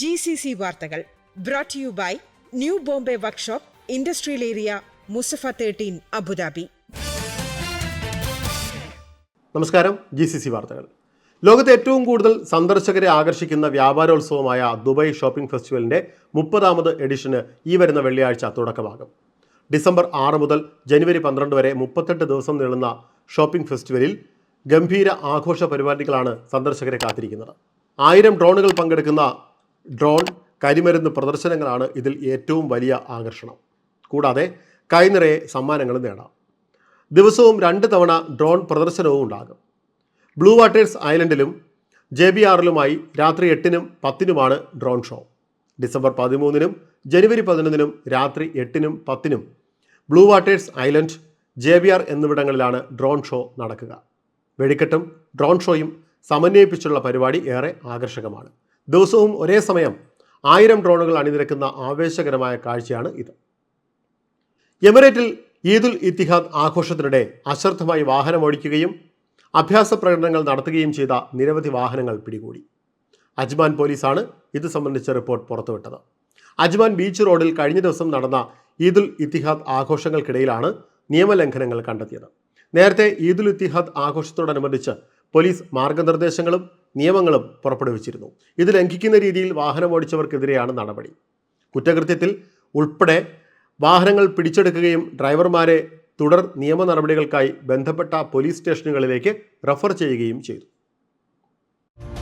G C C വാർത്തകൾ brought you by new Bombay workshop industrial area Musaffah thirteen Abu Dhabi നമസ്കാരം G C C വാർത്തകൾ. ലോകത്തെ ഏറ്റവും കൂടുതൽ സന്ദർശകരെ ആകർഷിക്കുന്ന വ്യാപാരോത്സവമായ ദുബായ് ഷോപ്പിംഗ് ഫെസ്റ്റിവലിന്റെ മുപ്പതാമത് എഡിഷന് ഈ വരുന്ന വെള്ളിയാഴ്ച തുടക്കമാകും. ഡിസംബർ ആറ് മുതൽ ജനുവരി പന്ത്രണ്ട് വരെ മുപ്പത്തെട്ട് ദിവസം നീളുന്ന ഷോപ്പിംഗ് ഫെസ്റ്റിവലിൽ ഗംഭീര ആഘോഷ പരിപാടികളാണ് സന്ദർശകരെ കാത്തിരിക്കുന്നത്. ആയിരം ഡ്രോണുകൾ പങ്കെടുക്കുന്ന ഡ്രോൺ കരിമരുന്ന് പ്രദർശനങ്ങളാണ് ഇതിൽ ഏറ്റവും വലിയ ആകർഷണം. കൂടാതെ കൈനിറയെ സമ്മാനങ്ങളും നേടാം. ദിവസവും രണ്ട് തവണ ഡ്രോൺ പ്രദർശനവും ഉണ്ടാകും. ബ്ലൂ വാട്ടേഴ്സ് ഐലൻഡിലും ജെ ബി ആറിലുമായി രാത്രി എട്ടിനും പത്തിനുമാണ് ഡ്രോൺ ഷോ. ഡിസംബർ പതിമൂന്നിനും ജനുവരി പതിനൊന്നിനും രാത്രി എട്ടിനും പത്തിനും blue waters island J B R എന്നിവിടങ്ങളിലാണ് ഡ്രോൺ ഷോ നടക്കുക. വെടിക്കെട്ടും ഡ്രോൺ ഷോയും സമന്വയിപ്പിച്ചുള്ള പരിപാടി ഏറെ ആകർഷകമാണ്. ദിവസവും ഒരേ സമയം ആയിരം ഡ്രോണുകൾ അണിനിരക്കുന്ന ആവേശകരമായ കാഴ്ചയാണ് ഇത്. എമിറേറ്റിൽ ഈദുൽ ഇത്തിഹാദ് ആഘോഷത്തിനിടെ അശ്രദ്ധമായി വാഹനമോടിക്കുകയും അഭ്യാസ പ്രകടനങ്ങൾ നടത്തുകയും ചെയ്ത നിരവധി വാഹനങ്ങൾ പിടികൂടി. അജ്മാൻ പോലീസാണ് ഇത് സംബന്ധിച്ച റിപ്പോർട്ട് പുറത്തുവിട്ടത്. അജ്മാൻ ബീച്ച് റോഡിൽ കഴിഞ്ഞ ദിവസം നടന്ന ഈദുൽ ഇത്തിഹാദ് ആഘോഷങ്ങൾക്കിടയിലാണ് നിയമലംഘനങ്ങൾ കണ്ടെത്തിയത്. നേരത്തെ ഈദുൽ ഇത്തിഹാദ് ആഘോഷത്തോടനുബന്ധിച്ച് പോലീസ് മാർഗനിർദ്ദേശങ്ങളും നിയമങ്ങളും പുറപ്പെടുവിച്ചിരുന്നു. ഇത് ലംഘിക്കുന്ന രീതിയിൽ വാഹനം ഓടിച്ചവർക്കെതിരെയാണ് നടപടി. കുറ്റകൃത്യത്തിൽ ഉൾപ്പെടെ വാഹനങ്ങൾ പിടിച്ചെടുക്കുകയും ഡ്രൈവർമാരെ തുടർ നിയമ നടപടികൾക്കായി ബന്ധപ്പെട്ട പോലീസ് സ്റ്റേഷനുകളിലേക്ക് റഫർ ചെയ്യുകയും ചെയ്തു.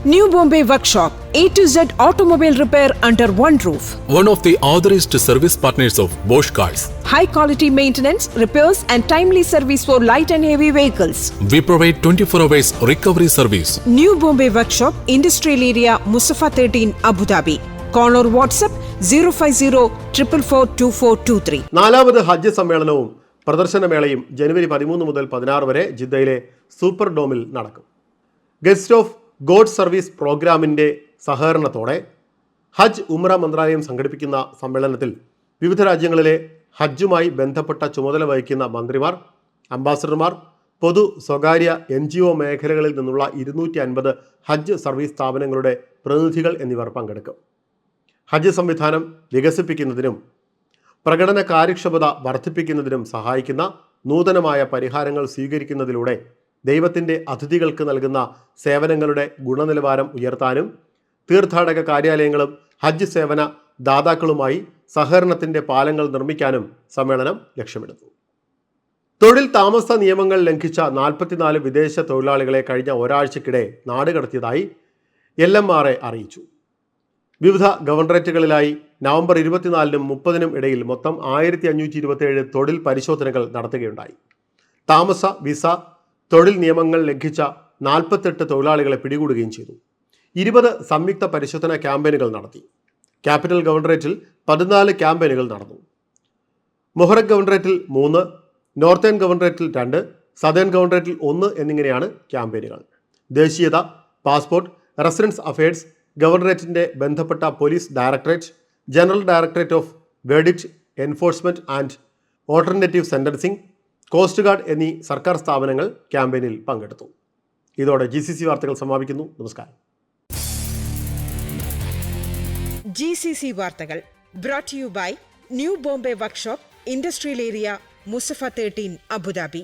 New Bombay Workshop, A to Z automobile repair under one roof. one of the authorized service partners of Bosch Cars. high quality maintenance, repairs, and timely service for light and heavy vehicles. We provide 24 hours recovery service. New Bombay Workshop, Industrial Area, Musafa 13, Abu Dhabi. Call or WhatsApp 050 444 2423. നാലാമത് ഹജ്ജ് സമ്മേളനവും പ്രദർശനമേളയും ജനുവരി പതിമൂന്ന് മുതൽ പതിനാറ് വരെ ജിദ്ദയിലെ super ഡോമിൽ നടക്കും guest of God service പ്രോഗ്രാമിന്റെ സഹകരണത്തോടെ ഹജ്ജ് ഉമ്ര മന്ത്രാലയം സംഘടിപ്പിക്കുന്ന സമ്മേളനത്തിൽ വിവിധ രാജ്യങ്ങളിലെ ഹജ്ജുമായി ബന്ധപ്പെട്ട ചുമതല വഹിക്കുന്ന മന്ത്രിമാർ അംബാസഡർമാർ പൊതു സ്വകാര്യ എൻ ജി ഒ മേഖലകളിൽ നിന്നുള്ള ഇരുന്നൂറ്റി അൻപത് ഹജ്ജ് സർവീസ് സ്ഥാപനങ്ങളുടെ പ്രതിനിധികൾ എന്നിവർ പങ്കെടുക്കും. ഹജ്ജ് സംവിധാനം വികസിപ്പിക്കുന്നതിനും പ്രകടന കാര്യക്ഷമത വർദ്ധിപ്പിക്കുന്നതിനും സഹായിക്കുന്ന നൂതനമായ പരിഹാരങ്ങൾ സ്വീകരിക്കുന്നതിലൂടെ ദൈവത്തിന്റെ അതിഥികൾക്ക് നൽകുന്ന സേവനങ്ങളുടെ ഗുണനിലവാരം ഉയർത്താനും തീർത്ഥാടക കാര്യാലയങ്ങളും ഹജ്ജ് സേവന ദാതാക്കളുമായി സഹകരണത്തിന്റെ പാലങ്ങൾ നിർമ്മിക്കാനും സമ്മേളനം ലക്ഷ്യമിടുന്നു. തൊഴിൽ താമസ നിയമങ്ങൾ ലംഘിച്ച നാൽപ്പത്തിനാല് വിദേശ തൊഴിലാളികളെ കഴിഞ്ഞ ഒരാഴ്ചക്കിടെ നാടുകടത്തിയതായി എൽ എം ആർ എ അറിയിച്ചു. വിവിധ ഗവർണറേറ്റുകളിലായി നവംബർ ഇരുപത്തിനാലിനും മുപ്പതിനും ഇടയിൽ മൊത്തം ആയിരത്തി അഞ്ഞൂറ്റി ഇരുപത്തിയേഴ് തൊഴിൽ പരിശോധനകൾ നടത്തുകയുണ്ടായി. താമസ വിസ തൊഴിൽ നിയമങ്ങൾ ലംഘിച്ച നാൽപ്പത്തെട്ട് തൊഴിലാളികളെ പിടികൂടുകയും ചെയ്തു. ഇരുപത് സംയുക്ത പരിശോധന ക്യാമ്പയിനുകൾ നടത്തി. ക്യാപിറ്റൽ ഗവർണറേറ്റിൽ പതിനാല് ക്യാമ്പയിനുകൾ നടന്നു. മൊഹറക് ഗവർണറേറ്റിൽ മൂന്ന് നോർത്തേൺ ഗവർണറേറ്റിൽ രണ്ട് സദേൺ ഗവർണറേറ്റിൽ ഒന്ന് എന്നിങ്ങനെയാണ് ക്യാമ്പയിനുകൾ. ദേശീയത പാസ്പോർട്ട് റെസിഡൻസ് അഫയേഴ്സ് ഗവർണറേറ്റിന്റെ ബന്ധപ്പെട്ട police directorate general directorate of verdict enforcement and alternative sentencing coast guard എന്നീ സർക്കാർ സ്ഥാപനങ്ങൾ ക്യാമ്പയിനിൽ പങ്കെടുത്തു. ഇതോടെ ജി വാർത്തകൾ സമാപിക്കുന്നു. നമസ്കാരം. ജി സി സി വാർത്തകൾ brought you by new Bombay workshop industrial area Musaffah thirteen Abu Dhabi